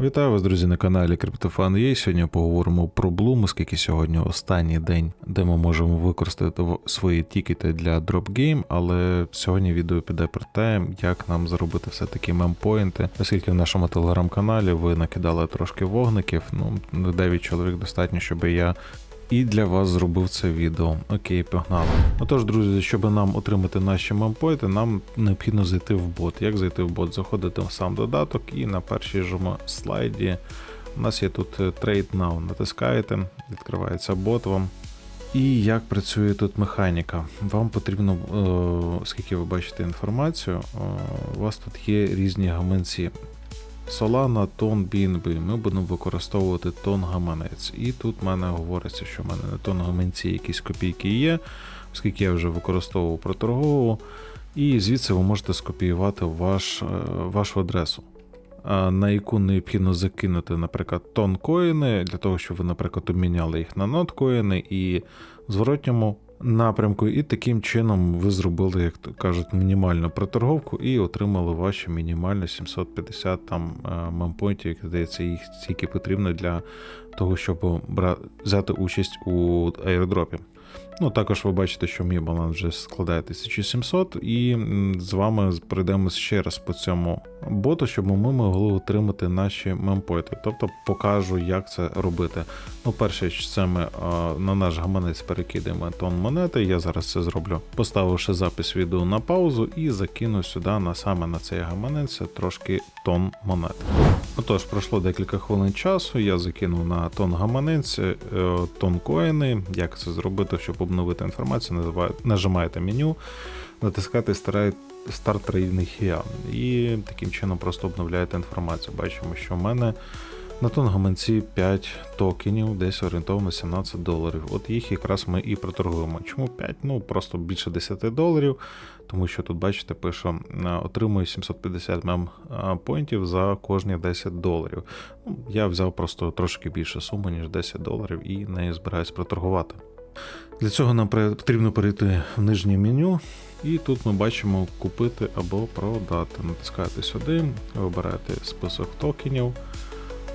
Вітаю вас, друзі, на каналі CryptoFan.ua. Сьогодні поговоримо про Bloom, оскільки сьогодні останній день, де ми можемо використати свої тікети для дропгейм, але сьогодні відео піде про те, як нам заробити все-таки мемпоінти, оскільки в нашому телеграм-каналі ви накидали трошки вогників. Ну, 9 чоловік достатньо, щоб я і для вас зробив це відео. Окей, погнали. Отож, друзі, щоб нам отримати наші мемпойти, нам необхідно зайти в бот. Як зайти в бот? Заходити в сам додаток і на першій ж слайді у нас є тут е, Trade Now. Натискаєте, відкривається бот вам. І як працює тут механіка? Вам потрібно, е, оскільки ви бачите інформацію, е, у вас тут є різні гаманці. Solana, тон BNB. Ми будемо використовувати тон гаманець. І тут в мене говориться, що в мене на тон гаманці якісь копійки є, оскільки я вже використовував проторгову. І звідси ви можете скопіювати ваш, е, вашу адресу, на яку необхідно закинути, наприклад, тон коїни, для того, щоб ви, наприклад, обміняли їх на нот коїни і в зворотньому напрямку. І таким чином ви зробили, як то кажуть, мінімальну проторговку і отримали ваші мінімально 750 там е, як здається, їх стільки потрібно для того, щоб взяти участь у аірдропі. Ну, також ви бачите, що мій баланс вже складає 1700, і з вами пройдемо ще раз по цьому боту, щоб ми могли отримати наші мемпойти. Тобто покажу, як це робити. Ну, перше, це ми на наш гаманець перекидаємо тон монети. Я зараз це зроблю, поставивши запис відео на паузу і закину сюди на саме на цей гаманець трошки тон монет. Отож, пройшло декілька хвилин часу. Я закинув на тон гаманець, е, тон коїни. Як це зробити, щоб обновити інформацію? Нажимаєте меню, натискаєте старт трейдинг. І таким чином просто обновляєте інформацію. Бачимо, що в мене на тон гаманці 5 токенів, десь орієнтовно 17 доларів. От їх якраз ми і проторгуємо. Чому 5? Ну просто більше 10 доларів, тому що тут, бачите, пише, е, отримую 750 мем е, поінтів за кожні 10 доларів. Ну, я взяв просто трошки більше суми, ніж 10 доларів, і нею збираюсь проторгувати. Для цього нам потрібно перейти в нижнє меню, і тут ми бачимо купити або продати. Натискаєте сюди, вибираєте список токенів.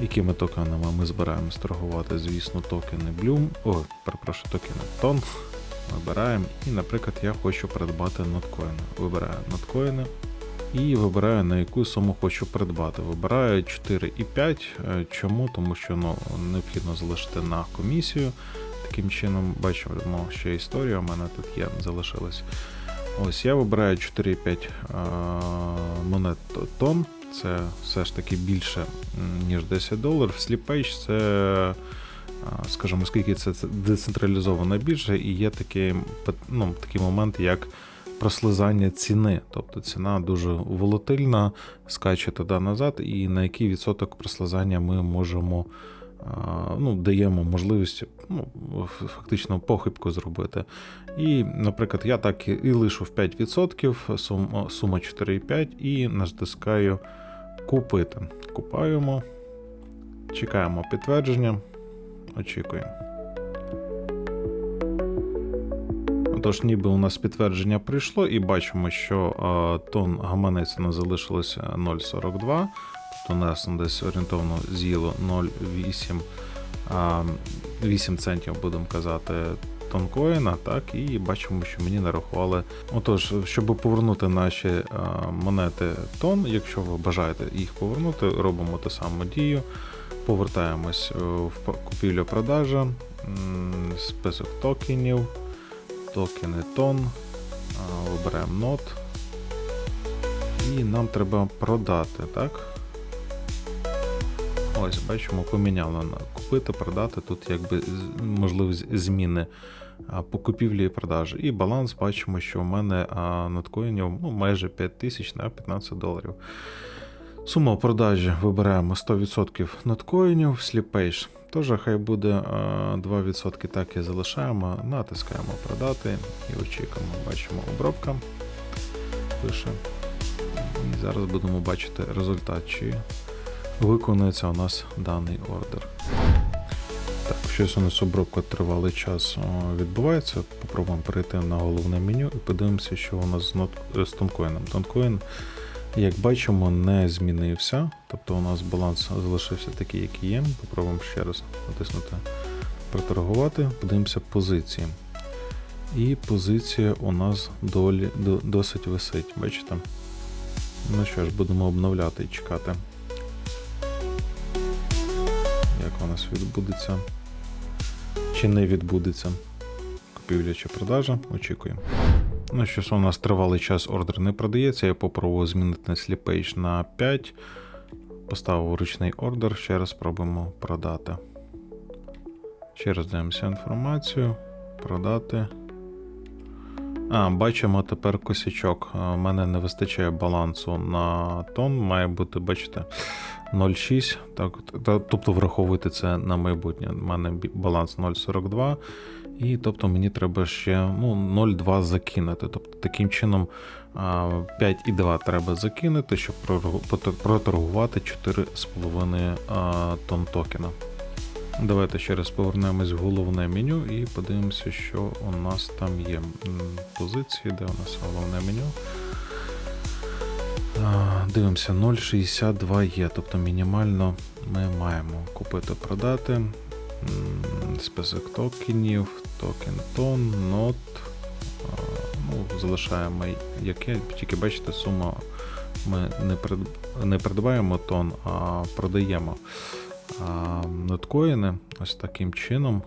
Якими токенами ми збираємось торгувати? Звісно, токени Bloom, о, перепрошую, токени Ton. Вибираємо. І, наприклад, я хочу придбати ноткоїни. Вибираю ноткоїни і вибираю на яку суму хочу придбати. Вибираю 4,5. Е, Чому? Тому що ну, необхідно залишити на комісію. Таким чином, бачимо, ще історія у мене тут є, залишилась. Ось я вибираю 4,5 е, монет тон. Це все ж таки більше, ніж 10 доларів. Сліпейдж це, скажімо, оскільки це це децентралізована біржа, і є такий, ну, такий момент, як прослизання ціни. Тобто ціна дуже волатильна, скаче туди назад, і на який відсоток прослизання ми можемо. Ну, даємо можливість ну, фактично похибку зробити. І, наприклад, я так і- лишу в 5%, сума, сума 4,5 і натискаю купити. Купаємо, чекаємо підтвердження, очікуємо. Тож, ніби у нас підтвердження прийшло, і бачимо, що тон гаманець у залишилося 0,42. У нас десь орієнтовно з'їло 0,8 8 центів, будемо казати, тонкоїна, так, і бачимо, що мені нарахували. Отож, щоб повернути наші монети тон, якщо ви бажаєте їх повернути, робимо ту саму дію. Повертаємось е, в п- купівля-продажа, список токенів, токени тон, вибираємо нот. І нам треба продати, так? Ось, бачимо, поміняли на купити, продати. Тут якби можливість зміни по купівлі і продажі. І баланс бачимо, що у мене надкоїнів ну, майже 5 тисяч на 15 доларів. Сума продажі вибираємо 100% надкоїнів, сліпейш. Теж хай буде 2% так і залишаємо, натискаємо продати і очікуємо. Бачимо обробка. Пише. І зараз будемо бачити результат, чи виконується у нас даний ордер. Так, щось у нас обробка тривалий час відбувається. Попробуємо перейти на головне меню і подивимося, що у нас з, тонкоїном. Тонкоін Як бачимо, не змінився. Тобто у нас баланс залишився такий, який є. Попробуємо ще раз натиснути проторгувати. Подивимося позиції. І позиція у нас долі, досить висить, бачите? Ну що ж, будемо обновляти і чекати. Як у нас відбудеться? Чи не відбудеться? Купівля чи продажа? Очікуємо. Ну, що у нас тривалий час ордер не продається. Я попробував змінити на сліпейдж на 5. Поставив ручний ордер, ще раз спробуємо продати. Ще раз даємося інформацію. Продати. А, бачимо тепер косячок. У мене не вистачає балансу на тон. Має бути, бачите, 0,6. Так, та- тобто враховуйте це на майбутнє. У мене баланс 0,42. І тобто мені треба ще ну, 0,2 закинути. Тобто таким чином 5,2 треба закинути, щоб проторгувати 4,5 а, тонн токена. Давайте ще раз повернемось в головне меню і подивимося, що у нас там є. Позиції, де у нас головне меню. Дивимося, 0,62 є, тобто мінімально ми маємо купити, продати. Список токенів, токен тон, нот. Ну, залишаємо яке, тільки бачите, сума ми не, придбаємо тон, а продаємо ноткоїни ось таким чином.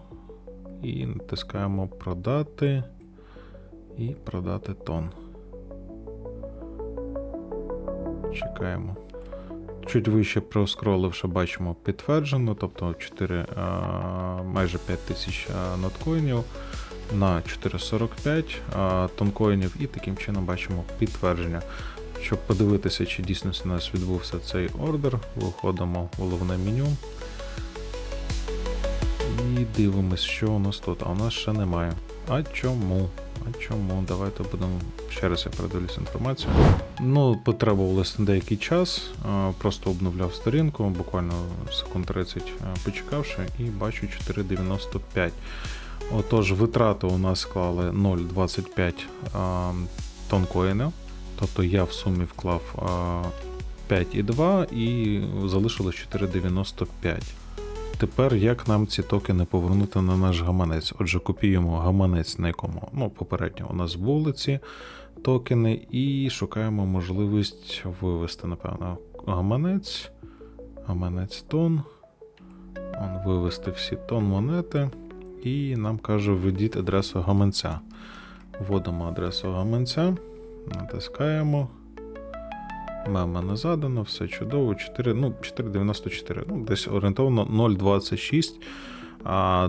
І натискаємо продати і продати тон. Чекаємо. Чуть вище проскроливши, бачимо підтверджено, тобто 4, майже 5 тисяч ноткоїнів на 4,45 а, тонкоїнів, і таким чином бачимо підтвердження. Щоб подивитися, чи дійсно у нас відбувся цей ордер, виходимо в головне меню. І дивимось, що у нас тут. А у нас ще немає. А чому? А чому? Давайте будемо ще раз я передивлюсь інформацію. Ну, потребувалося деякий час, просто обновляв сторінку, буквально секунд 30 почекавши, і бачу 4,95. Отож, витрати у нас склали 0,25 а, тонкоїна. Тобто я в сумі вклав 5,2 і залишилось 4,95. Тепер як нам ці токени повернути на наш гаманець? Отже, копіюємо гаманець, на якому ну, попередньо у нас були ці токени, і шукаємо можливість вивести, напевно, гаманець, гаманець тон. Он, вивести всі тон монети. І нам каже, введіть адресу гаманця. Вводимо адресу гаманця, натискаємо. Мема не задано, все чудово. 4, ну, 4,94. Ну, десь орієнтовно 0,26. А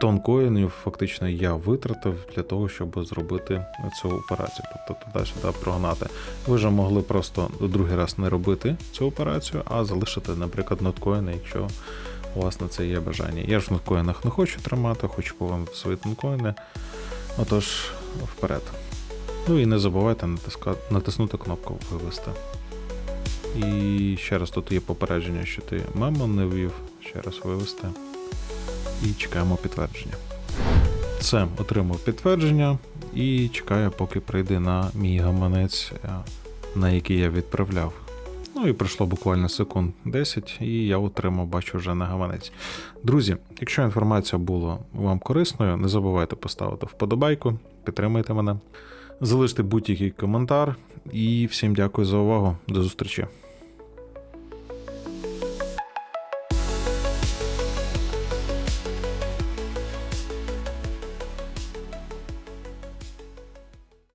тонкоїнів фактично я витратив для того, щоб зробити цю операцію. Тобто туди-сюди прогнати. Ви вже могли просто другий раз не робити цю операцію, а залишити, наприклад, ноткоїни, якщо у вас на це є бажання. Я ж в ноткоїнах не хочу тримати, хочу повернути свої тонкоїни. Отож, вперед. Ну і не забувайте натиснути кнопку Вивести. І ще раз тут є попередження, що ти мемо не ввів. Ще раз вивести. І чекаємо підтвердження. Все, отримав підтвердження і чекаю, поки прийде на мій гаманець, е, на який я відправляв. Ну і пройшло буквально секунд 10, і я отримав, бачу вже на гаманець. Друзі, якщо інформація була вам корисною, не забувайте поставити вподобайку, підтримайте мене, залиште будь-який коментар. І всім дякую за увагу. До зустрічі.